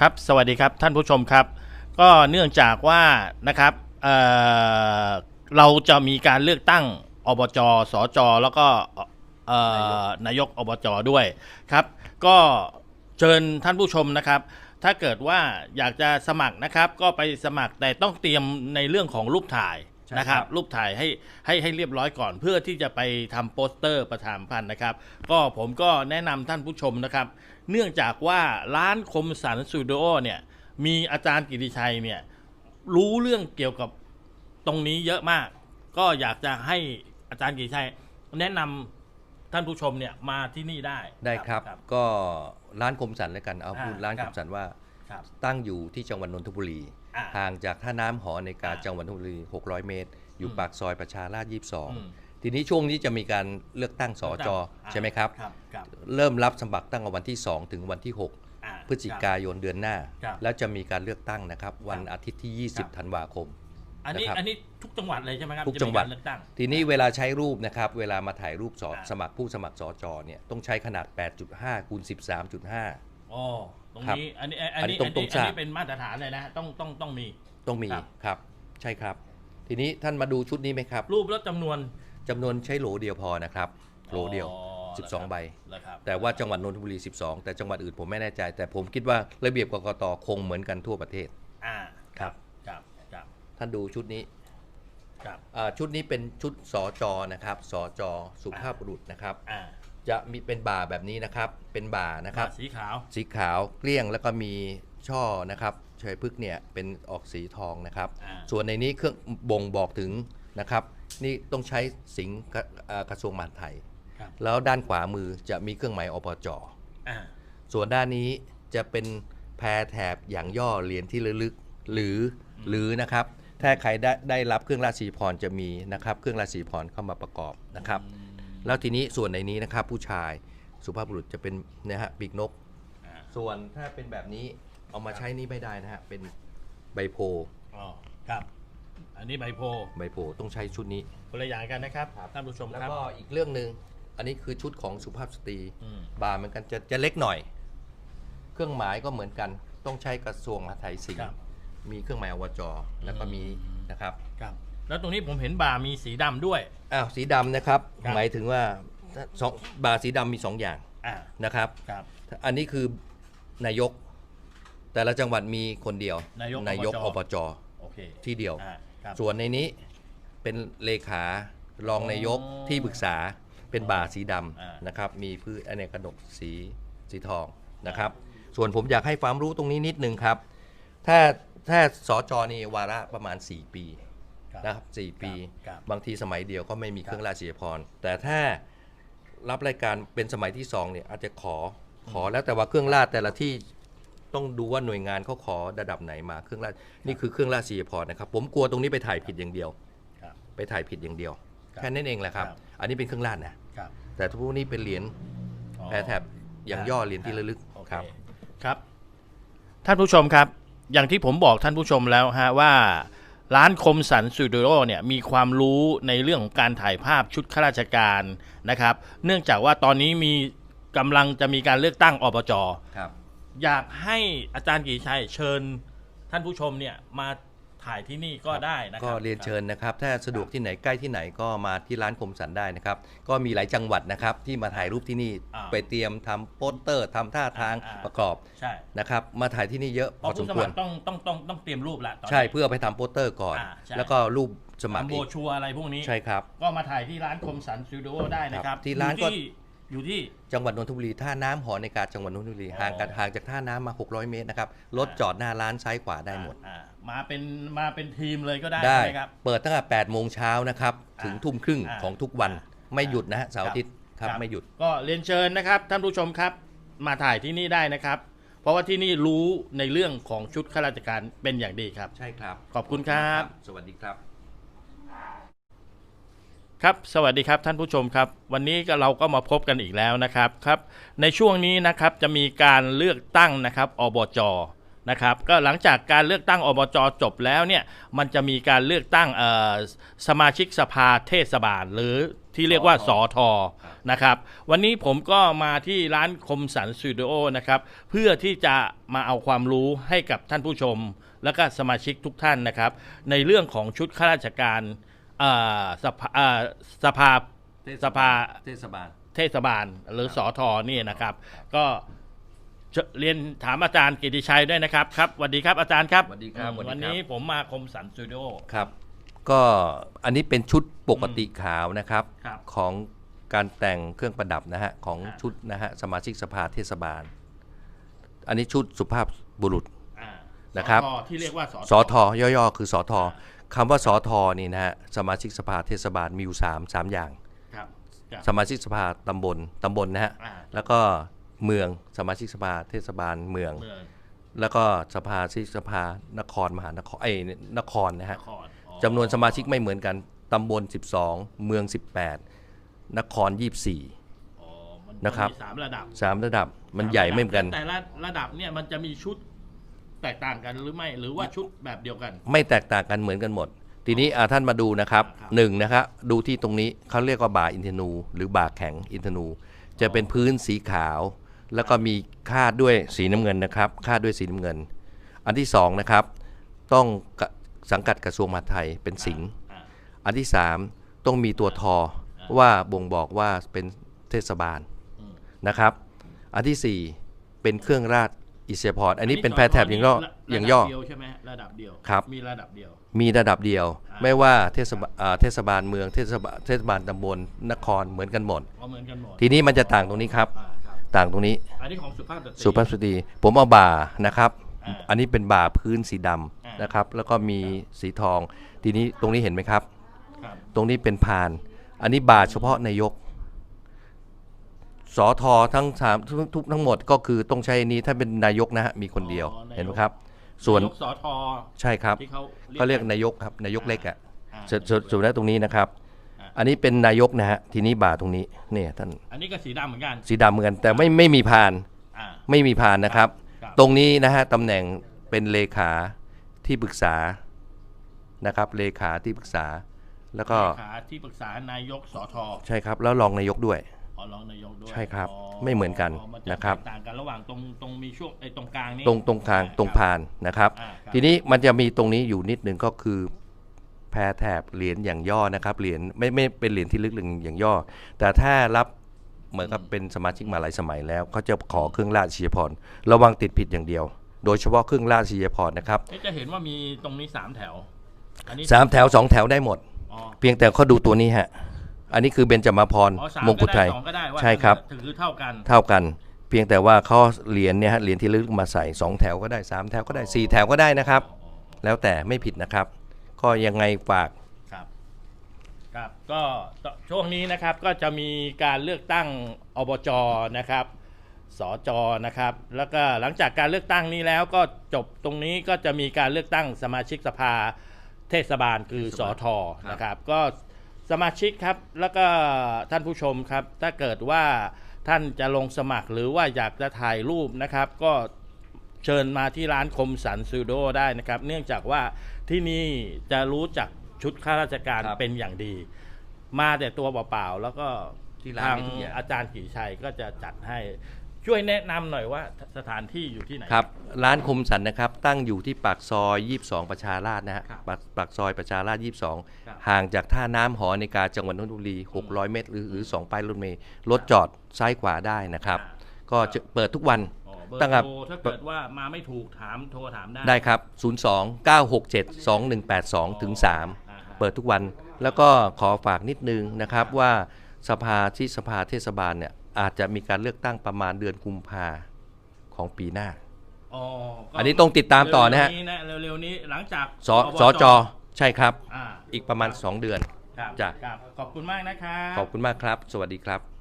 ครับสวัสดีครับท่านผู้ชมครับ ก็เนื่องจากว่านะครับเอ่อเราจะมีการเลือกตั้งอบจสจแล้วก็เอ่อนายกอบจด้วยครับ ก็เชิญท่านผู้ชมนะครับ ถ้าเกิดว่าอยากจะสมัครนะครับ ก็ไปสมัครแต่ต้องเตรียมในเรื่องของรูปถ่ายใช่นะครับครับ รูปถ่ายให้ให้ให้เรียบร้อยก่อน เพื่อที่จะไปทำโปสเตอร์ประชาสัมพันธ์นะครับ ก็ผมก็แนะนำท่านผู้ชมนะครับ เนื่องจากว่าร้านคมสันสตูดิโอเนี่ยมีอาจารย์กิติชัยเนี่ยรู้เรื่องเกี่ยวกับตรงนี้เยอะมาก ก็อยากจะให้อาจารย์กิติชัย แนะนำท่านผู้ชมเนี่ยมาที่นี่ได้ได้ครับครับก็ร้านคมสันแล้วกันเอาอ่าพูดร้านคครับมสันว่าครับตั้งอยู่ที่จังหวัดนนทบุรีอ่าห่างจากท่าน้ำหอในการอ่าจังหวัดนนทบุรี 600 เมตร อยู่อืมปากซอยประชาราษฎร์อืม22 ทีนี้ช่วงนี้จะมีการเลือกตั้งสอจออ่าใช่ไหมครับครับ ครับ เริ่มรับสมัครตั้งแต่วันที่ 2 ถึงวันที่6อ่าพฤศจิกายนเดือนหน้าครับแล้วจะมีการเลือกตั้งนะครับ วันครับอาทิตย์ที่ครับ20 ธันวาคม อันนี้นะครับอันนี้ทุกจังหวัดเลยใช่ไหมครับทุกจังหวัดะมีารเลือกตั้ง ทีนี้เวลาใช้รูปนะครับ เวลามาถ่ายรูปสออ่าสมัครผู้สมัครสอจอเนี่ยต้องใช้ขนาด 8.5คูณ13.5อ๋อตรงครับนี้อันนี้อันอันนี้นี้ตรงอันตรงนี้ทราบอันนี้เป็นมาตรฐานเลยนะต้องต้องต้องมีต้องมีครับครับใช่ครับ ทีนี้ท่านมาดูชุดนี้ไหมครับ รูปแล้วจำนวน จำนวนใช้โหลเดียวพอนะครับโหลเดียวอ๋อ12 ใบแล้วครับแต่ว่าจังหวัดนนทบุรี 12 แต่จังหวัดอื่นผมไม่แน่ใจ แต่ผมคิดว่าระเบียบกกตคงเหมือนกันทั่วประเทศ อ่าครับ ครับ ครับ ท่านดูชุดนี้ครับ อ่าชุดนี้เป็นชุดสอจอนะครับสอจอสุภาพบุรุษนะครับ อ่าจะมีเป็นบ่าแบบนี้นะครับ เป็นบ่านะครับ สีขาว สีขาวเกลี้ยงแล้วก็มีช่อนะครับเฉยพึกษ์เนี่ยเป็นออกสีทองนะครับ อ่า ส่วนในนี้เครื่องบ่งบอกถึงนะครับ นี่ต้องใช้สิงห์กระเอ่อกระทรวงมหาดไทยครับแล้วด้านขวามือจะมีเครื่องหมายอปจอ่าส่วนด้านนี้จะเป็นแพรแถบอย่างย่อเหรียญที่ระลึกหรือหรือนะครับ ถ้าใครได้ได้รับเครื่องราชสีพรจะมีนะครับ เครื่องราชสีพรเข้ามาประกอบนะครับ แล้วทีนี้ส่วนในนี้นะครับผู้ชายสุภาพบุรุษจะเป็นเนะฮะปีกนกอ่าส่วนถ้าเป็นแบบนี้เอามาใช้นี่ไม่ได้นะฮะเป็นใบโพอ๋อครับ อันนี้ใบโพใบโพต้องใช้ชุดนี้ คนละอย่างกันนะครับ ท่านผู้ชมแล้วครับ ก็อีกเรื่องหนึ่งอันนี้คือชุดของสุภาพสตรี อืม บาร์เหมือนกันจะจะเล็กหน่อย เครื่องหมายก็เหมือนกัน ต้องใช้กระทรวงมหาดไทยสิงครับห์มีเครื่องหมายอวจแล้วก็มีนะครับครับ แล้วตรงนี้ผมเห็นบ่ามีสีดำด้วย อ้าวสีดำนะครับ ครับ หมายถึงว่าสองบาร์สีดำมีสองอย่างอ่านะครับ ครับ อันนี้คือนายก แต่ละจังหวัดมีคนเดียวนายกนายกออปปจจโอเคที่เดียว อ่า ครับส่วนในนี้เป็นเลขารองนายกอ๋อที่ปรึกษาเป็นบ่าสีดอ่าำนะครับ มีพืชอเนกกระดกสีสีทองนะครับ ส่วนผมอยากให้ความรู้ตรงนี้นิดนึงครับ ถ้าถ้าสอจอนี่วาระประมาณ 4 ปีครับ นะครับ4ปี ครับบางทีสมัยเดียวก็ไม่มีครับเครื่องราชสีพรแต่ถ้ารับรายการเป็นสมัยที่สองเนี่ยอาจจะขอขอแล้วแต่ว่าเครื่องราชแต่ละที่ ต้องดูว่าหน่วยงานเขาขอระดับไหนมาเครื่องราชนี่คือเครื่องราชสีพรนะครับ ผมกลัวตรงนี้ไปถ่ายผิดอย่างเดียว ครับไปถ่ายผิดอย่างเดียวครับแค่นั้นเองแหละครับครับ อันนี้เป็นเครื่องราชนะ ครับแต่ทุกพวกนี้เป็นเหรียญอ๋อแพรแถบอย่างย่อเหรียญที่ระลึกโอเคครับ ครับ ท่านผู้ชมครับ อย่างที่ผมบอกท่านผู้ชมแล้วฮะว่า ร้านคมสันสตูดิโอเนี่ยมีความรู้ในเรื่องของการถ่ายภาพชุดข้าราชการนะครับ เนื่องจากว่าตอนนี้มีกำลังจะมีการเลือกตั้งอบจ ครับ อยากให้อาจารย์กีชัยเชิญท่านผู้ชมเนี่ยมาถ่ายที่นี่ก็ได้นะคก็รับเรียนเชิญนะครับ ถ้าสะดวกที่ไหนใกล้ที่ไหนก็มาที่ร้านคมสันได้นะครับ ก็มีหลายจังหวัดนะครับที่มาถ่ายรูปที่นี่อ่าไปเตรียมทำโปสเตอร์ทำท่าทางอ่าประกอบใช่นะครับมาถ่ายที่นี่เยอะเพพอราะสผู้มสควมัรครต้องต้องต้องต้องเตรียมรูปละตอนนี้ใช่เพื่อไปทำโปสเตอร์ก่อนอ่าใช่แล้วก็รูปสมัครทำโบอีกชัวร์อะไรพวกนี้ใช่ครับก็มาถ่ายที่ร้านคมสันสตูดิโอได้นะครับครับที่ร้านก็ อยู่อยู่ที่ จังหวัดนนทบุรีท่าน้ำหอในการจังหวัดนนทบุรีอ๋อ ห่างกันห่างจากท่าน้ำมา 600 เมตรนะครับรถอ่าจอดหน้าร้านซ้ายขวาได้หมดอ่ามาเป็นมาเป็นทีมเลยก็ได้ได้ใช่ไหมครับ เปิดตั้งแต่8โมงเช้านะครับถึงอ่าทุ่มครึ่งอ่าของทุกวันอ่าไม่หยุดนะฮะเสาร์อาทิตย์ครับครับไม่หยุด ก็เรียนเชิญนะครับท่านผู้ชมครับ มาถ่ายที่นี่ได้นะครับ เพราะว่าที่นี่รู้ในเรื่องของชุดข้าราชการเป็นอย่างดีครับ ใช่ครับ ขอบคุณครับ สวัสดีครับ ครับสวัสดีครับท่านผู้ชมครับ วันนี้ก็เราก็มาพบกันอีกแล้วนะครับครับ ในช่วงนี้นะครับจะมีการเลือกตั้งนะครับอบจนะครับก็หลังจากการเลือกตั้งอบจจบแล้วเนี่ยมันจะมีการเลือกตั้งเอ่อสมาชิกสภาเทศบาล หรือที่เรียกว่าสสออททอนะครับ วันนี้ผมก็มาที่ร้านคมสันสตูดิโอนะครับ เพื่อที่จะมาเอาความรู้ให้กับท่านผู้ชม และก็สมาชิกทุกท่านนะครับ ในเรื่องของชุดข้าราชการ เอ่อสภาเอ่อสภาสภาเทศบาล เทศบาลหรือสอทอนี่นะครับ ก็จะเรียนถามอาจารย์กิติชัยด้วยนะครับครับสวัสดีครับอาจารย์ครับสวัสดีครับสวัสดีครับ วันนี้ผมมาคมสันสตูดิโอ ครับ ก็อันนี้เป็นชุดปกติขาวนะครับ ครับของการแต่งเครื่องประดับนะฮะ ของอ่า ชุดนะฮะสมาชิกสภาเทศบาล อันนี้ชุดสุภาพบุรุษ อ่านะครับ สอทอที่เรียกว่าสอสอทอย่อๆ คือสอทอ คำว่าสอทอนี่นะฮะสมาชิกสภาเทศบาลมีอยู่สามสามอย่าง ครับครับสมาชิกสภาตำบลตำบลนะฮะอ่าแล้วก็เมืองสมาชิกสภาเทศบาลเมืองเมือง แล้วก็สภาชิกสภานครมหานครไอ้ยนครนะนฮะครอ๋อจำนวนสมาชิกไม่เหมือนกันตำบล 12 เมือง 18 นครอ๋อมันนะครับมีสามระดับ24 3ระดับมันใหญ่ไม่เหมือนกันแต่ละระดับเนี่ยมันจะมีชุด แตกต่างกันหรือไม่หรือว่าชุดแบบเดียวกัน ไม่แตกต่างกันเหมือนกันหมด ทีนี้อ่าท่านมาดูนะครับครับหนึ่งนะครับดูที่ตรงนี้เขาเรียกว่าบ่าอินทนู หรือบ่าแข็งอินทนู จะเป็นพื้นสีขาว แล้วก็มีคาดด้วยสีน้ำเงินนะครับคาดด้วยสีน้ำเงิน อันที่สองนะครับต้องกะสังกัดกระทรวงมหาดไทยเป็นสิงห์อ่าอันที่สามต้องมีตัวทอว่าบ่งบอกว่าเป็นเทศบาลอืมนะครับ อันที่สี่เป็นเครื่องราช อิสริยาภรณ์อันนี้เป็นแพรแถบอย่างย่อระดับอย่างย่อเดียวใช่ไหมระดับเดียวครับมีระดับเดียว มีระดับเดียวอ่าไม่ว่าเทศบาลอ่าเทศบาลเมืองเทศบาลเทศบาลตำบลนครเหมือนกันหมดก็เหมือนกันหมดทีนี้มันจะต่างตรงนี้ครับอ่าครับ ต่างตรงนี้อันนี้ของสุภาพสตรีสุภาพสตรีผมเอาบ่านะครับอ่าอันนี้เป็นบ่าพื้นสีดำอ่านนะครับ แล้วก็มีสีทอง ทีนี้ตรงนี้เห็นไหมครับครับตรงนี้เป็นพาน อันนี้บาทเฉพาะนายก สอทอทั้งสามทุกทุกทั้งหมดก็คือต้องใช้อันนี้ถ้าเป็นนายกนะฮะมีคนเดียวอ๋อนายก เห็นไหมครับ ส่วนยกสอทอใช่ครับที่เขาเขาเรียกนายกครับนายกเล็กอะอ่า ส่วนส่วนส่วนแล้วตรงนี้นะครับ อ่า อันนี้เป็นนายกนะฮะทีนี้บาทตรงนี้เนี่ยท่านอันนี้ก็สีดำเหมือนกันสีดำเหมือนกันแต่ไม่ไม่มีพานอ่า ไม่มีพานนะครับ ครับ ตรงนี้นะฮะตำแหน่งเป็นเลขาที่ปรึกษานะครับเลขาที่ปรึกษา แล้วก็ เลขาที่ปรึกษานายกสอทอใช่ครับ แล้วรองนายกด้วย อ๋อรองนายกด้วยใช่ครับอ๋ไม่เหมือนกันอ๋อมัจนะครับแตกต่างกันระหว่างตรงตรงมีช่วงไอ้ตรงกลางนี้ตรงตรงกลางตรงพานนะครับอ่าครับ ทีนี้มันจะมีตรงนี้อยู่นิดหนึ่งก็คือแพรแถบเหรียญอย่างย่อนะครับเหรียญไม่ไม่เป็นเหรียญที่ลึกหรืออย่างย่อ แต่ถ้ารับเหมือนกับเป็นสมาชิกมาหลายสมัยแล้วเขาจะขอเครื่องราชชียพรระวังติดผิดอย่างเดียว โดยเฉพาะเครื่องราชชียพรนะครับเอ๊ะจะเห็นว่ามีตรงนี้สามแถวอันนี้สามแถวสองแถวได้หมดอ๋อเพียงแต่เขาดูตัวนี้ฮะ อันนี้คือเบญจมาพรอ๋อสามมงกุฎไทย ก็ด้สองก็ได้ว่าใช่ครับ ถือเท่ากัน เท่ากัน เพียงแต่ว่าเขาเหรียญเนี่ยฮะเหรียญที่ลึกมาใส่สองแถวก็ได้สามแถวก็ได้สี่แถวก็ได้นะครับ แล้วแต่ไม่ผิดนะครับ ก็ยังไงฝาก ครับครับก็ช่วงนี้นะครับก็จะมีการเลือกตั้งอบจนะครับสจนะครับ แล้วก็หลังจากการเลือกตั้งนี้แล้วก็จบตรงนี้ก็จะมีการเลือกตั้งสมาชิกสภาเทศบาลคือสอทอครับนะครับ ก็ สมาชิกครับ แล้วก็ท่านผู้ชมครับ ถ้าเกิดว่าท่านจะลงสมัครหรือว่าอยากจะถ่ายรูปนะครับ ก็เชิญมาที่ร้านคมสันซูโดได้นะครับ เนื่องจากว่าที่นี่จะรู้จักชุดข้าราชการครับเป็นอย่างดี มาแต่ตัวเปล่าๆแล้วก็ที่ร้านทางมีทุกอย่าง อาจารย์กีชัยก็จะจัดให้ ช่วยแนะนำหน่อยว่าสถานที่อยู่ที่ไหน ครับร้านคมสันนะครับตั้งอยู่ที่ปากซอย 22 ประชาราษฎร์นะฮะครับปากปากซอยประชาราษฎร์ครับ22 ห่างจากท่าน้ำหอในกาจังหวัดนนทบุรี 600 เมตร หรือหรือ 2 ป้ายรถเมล์รถจอดซ้ายขวาได้นะครับอ่าก็จะเปิดทุกวันอ๋อเบอตั้งร์แต่โทรถ้าเกิดว่ามาไม่ถูกถามโทรถามได้ ได้ครับ 02 967 2182ถึง3 อ่าฮะ เปิดทุกวันแล้วก็ขอฝากนิดนึงนะครับว่าสภาที่สภาเทศบาลเนี่ย อาจจะมีการเลือกตั้งประมาณเดือนกุมภาของปีหน้าอ๋อก็อันนี้ต้องติดตามต่อนะฮะเร็วๆนี้นะเร็วๆนี้หลังจากสอบสจใช่ครับอ่าอีกประมาณ 2 เดือนครับจ้ะครับขอบคุณมากนะครับ ขอบคุณมากครับ สวัสดีครับ